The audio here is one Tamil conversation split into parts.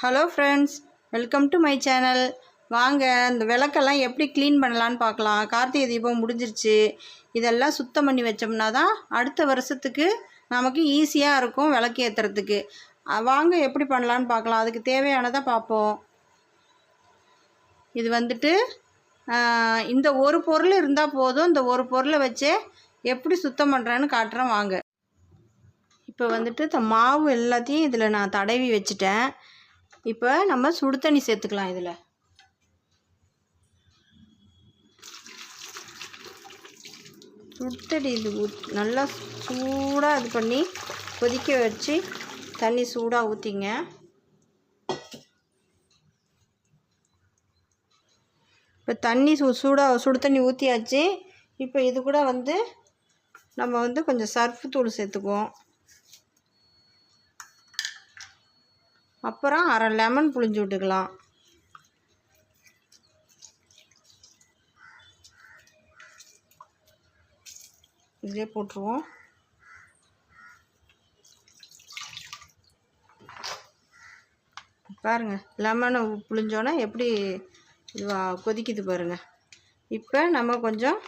Hello friends welcome to my channel வாங்க இந்த விளக்கெல்லாம் எப்படி க்ளீன் பண்ணலான்னு பார்க்கலாம். கார்த்திகை தீபம் முடிஞ்சிருச்சு. இதெல்லாம் சுத்தம் பண்ணி வச்சோம்னா தான் அடுத்த வருஷத்துக்கு நமக்கு ஈஸியாக இருக்கும் விளக்கு ஏற்றுறதுக்கு வாங்க எப்படி பண்ணலான்னு பார்க்கலாம். அதுக்கு தேவையானதை பார்ப்போம். இது வந்துட்டு இந்த ஒரு பொருள் இருந்தால் போதும். இந்த ஒரு பொருளை வச்சே எப்படி சுத்தம் பண்ணுறேன்னு காட்டுறேன். வாங்க. இப்போ வந்துட்டு இந்த மாவு எல்லாத்தையும் இதில் நான் தடவி வச்சுட்டேன். இப்போ நம்ம சுடு தண்ணி சேர்த்துக்கலாம் இதில். சுடுத்தடி இது ஊத் நல்லா சூடாக இது பண்ணி கொதிக்க வச்சு தண்ணி சூடாக ஊற்றிங்க இப்போ தண்ணி சூ சூடாக சுடு தண்ணி ஊற்றியாச்சு இப்போ இது கூட வந்து நம்ம வந்து கொஞ்சம் சர்ஃப் தூள் சேர்த்துக்குவோம். அப்புறம் அரை லெமன் புழிஞ்சு விட்டுக்கலாம். இதிலே போட்டுருவோம். பாருங்கள் லெமனை புழிஞ்சோன்னா எப்படி இதுவாக கொதிக்குது பாருங்கள் இப்போ நம்ம கொஞ்சம்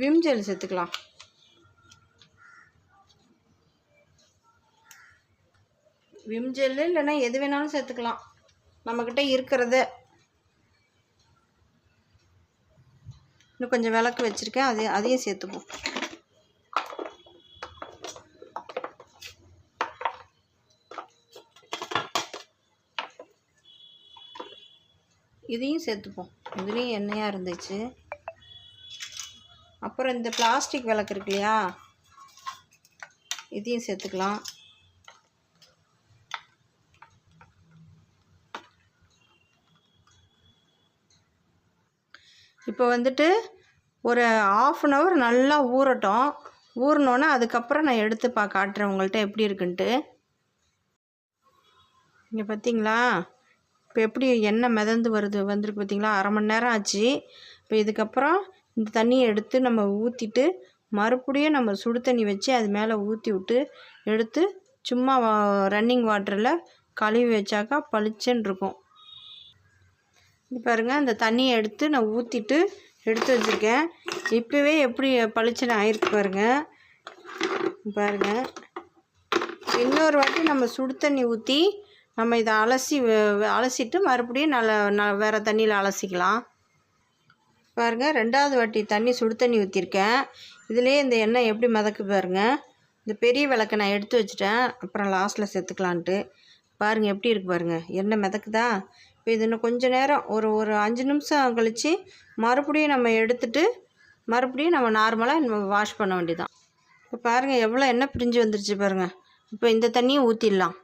விம் ஜெல் சேர்த்துக்கலாம். விம் ஜெல்லு இல்லைன்னா எது வேணாலும் சேர்த்துக்கலாம். நம்மக்கிட்ட இருக்கிறத. இன்னும் கொஞ்சம் விளக்கு வச்சுருக்கேன். அது அதையும் சேர்த்துப்போம். இதையும் சேர்த்துப்போம். இதுலேயும் எண்ணெயாக இருந்துச்சு. அப்புறம் இந்த பிளாஸ்டிக் விளக்கு இருக்கு இல்லையா? இதையும் சேர்த்துக்கலாம். இப்போ வந்துட்டு ஒரு ஆஃப் அன் ஹவர் நல்லா ஊறட்டும். ஊறினோன்னே அதுக்கப்புறம் நான் எடுத்து பா காட்டுறேன் உங்கள்கிட்ட எப்படி இருக்குன்ட்டு. இங்கே பார்த்தீங்களா இப்போ எப்படி எண்ணெய் மிதந்து வருது வந்திருக்கு பார்த்தீங்களா அரை மணி நேரம் ஆச்சு. இப்போ இதுக்கப்புறம் இந்த தண்ணியை எடுத்து நம்ம ஊற்றிட்டு மறுபடியும் நம்ம சுடு தண்ணி வச்சு அது மேலே ஊற்றி விட்டு எடுத்து சும்மா ரன்னிங் வாட்டரில் கழுவி வச்சாக்கா பளிச்சுன்னு இருக்கும். இது பாருங்கள் அந்த தண்ணியை எடுத்து நான் ஊற்றிட்டு எடுத்து வச்சுருக்கேன். இப்போவே எப்படி பளிச்சுன்னு ஆயிருக்கு பாருங்கள் பாருங்கள் இன்னொரு வாட்டி நம்ம சுடு தண்ணி ஊற்றி நம்ம இதை அலசி வ- அலசிட்டு மறுபடியும் நல்ல ந வேறு தண்ணியில் அலசிக்கலாம். பாருங்கள் ரெண்டாவது வாட்டி தண்ணி சுடு தண்ணி ஊற்றிருக்கேன் இதுலேயே இந்த எண்ணெய் எப்படி மிதக்கு பாருங்கள் இந்த பெரிய விளக்கை நான் எடுத்து வச்சுட்டேன். அப்புறம் லாஸ்ட்டில் சேர்த்துக்கலான்ட்டு. பாருங்கள் எப்படி இருக்கு பாருங்கள் எண்ணெய் மிதக்குதா? இப்போ இது இன்னும் கொஞ்ச நேரம் ஒரு ஒரு அஞ்சு நிமிஷம் கழித்து மறுபடியும் நம்ம எடுத்துட்டு மறுபடியும் நம்ம நார்மலாக நம்ம வாஷ் பண்ண வேண்டியதான் இப்போ பாருங்கள் எவ்வளோ எண்ணெய் பிரிஞ்சு வந்துருச்சு பாருங்கள் இப்போ இந்த தண்ணியை ஊற்றிடலாம்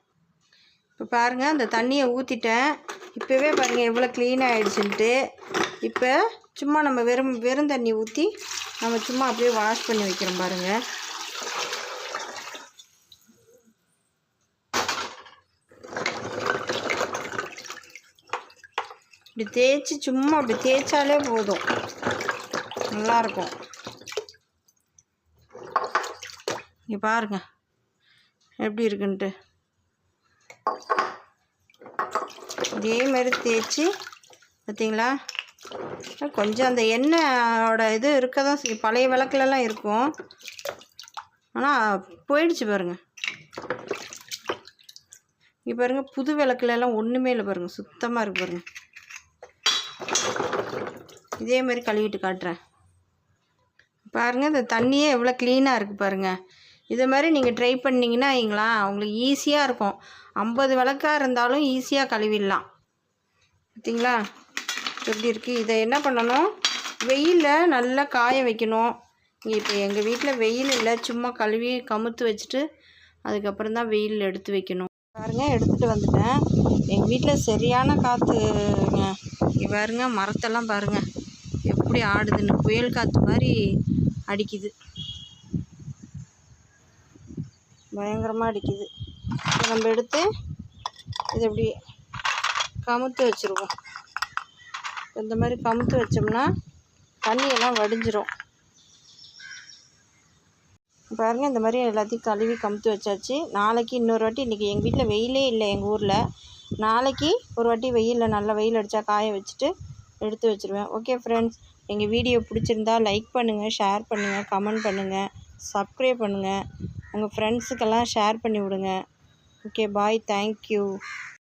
இப்போ பாருங்கள் அந்த தண்ணியை ஊற்றிட்டேன் இப்போவே பாருங்கள் எவ்வளோ க்ளீன் ஆகிடுச்சுன்ட்டு இப்போ சும்மா நம்ம வெறும் வெறும் தண்ணி ஊற்றி நம்ம சும்மா அப்படியே வாஷ் பண்ணி வைக்கிறோம் பாருங்கள் இப்படி தேய்ச்சி சும்மா அப்படி தேய்ச்சாலே போதும். நல்லாயிருக்கும் இங்கே பாருங்க. எப்படி இருக்குன்ட்டு. இதே மாதிரி தேய்ச்சி பார்த்தீங்களா கொஞ்சம் அந்த எண்ணெயோட இது இருக்க தான் பழைய விளக்குலலாம் இருக்கும். ஆனால் போயிடுச்சு பாருங்க. இங்கே பாருங்கள் புது விளக்குலலாம் ஒன்றுமே இல்லை பாருங்கள் சுத்தமாக இருக்குது பாருங்கள் இதே மாதிரி கழுவிட்டு காட்டுறேன். பாருங்கள் இந்த தண்ணியே எவ்வளோ க்ளீனாக இருக்குது பாருங்கள் இதை மாதிரி நீங்கள் ட்ரை பண்ணிங்கன்னா வைங்களா உங்களுக்கு ஈஸியாக இருக்கும். ஐம்பது விளக்காக இருந்தாலும் ஈஸியாக கழுவிடலாம். பார்த்தீங்களா எப்படி இருக்குது இதை என்ன பண்ணணும்? வெயிலில் நல்லா காய வைக்கணும். இங்கே இப்போ எங்கள் வீட்டில் வெயில் இல்லை சும்மா கழுவி கமுத்து வச்சுட்டு அதுக்கப்புறம் தான் வெயிலில் எடுத்து வைக்கணும். பாருங்கள் எடுத்துகிட்டு வந்துட்டேன். எங்கள் வீட்டில் சரியான காற்றுங்க இங்கே பாருங்க மரத்தெல்லாம் பாருங்க. எப்படி ஆடுதுன்னு. புயல் காற்று மாதிரி அடிக்குது. பயங்கரமாக அடிக்குது. நம்ம எடுத்து இது இப்படி கமுத்து வச்சுருவோம். இந்த மாதிரி கமுத்து வச்சோம்னா தண்ணியெல்லாம் வடிஞ்சிரும். பாருங்க இந்த மாதிரி எல்லாத்தையும் கழுவி கமுத்து வச்சாச்சு. நாளைக்கு இன்னொரு வாட்டி இன்றைக்கி எங்கள் வீட்டில் வெயிலே இல்லை எங்கள் ஊரில். நாளைக்கு ஒரு வாட்டி வெயிலில் நல்லா வெயில் அடித்தா காய வச்சுட்டு எடுத்து வச்சுருவேன். ஓகே ஃப்ரெண்ட்ஸ் எங்கள் வீடியோ பிடிச்சிருந்தா லைக் பண்ணுங்கள் ஷேர் பண்ணுங்கள் கமெண்ட் பண்ணுங்கள் சப்ஸ்கிரைப் பண்ணுங்கள் உங்கள் ஃப்ரெண்ட்ஸுக்கெல்லாம் ஷேர் பண்ணி விடுங்க. Okay bye thank you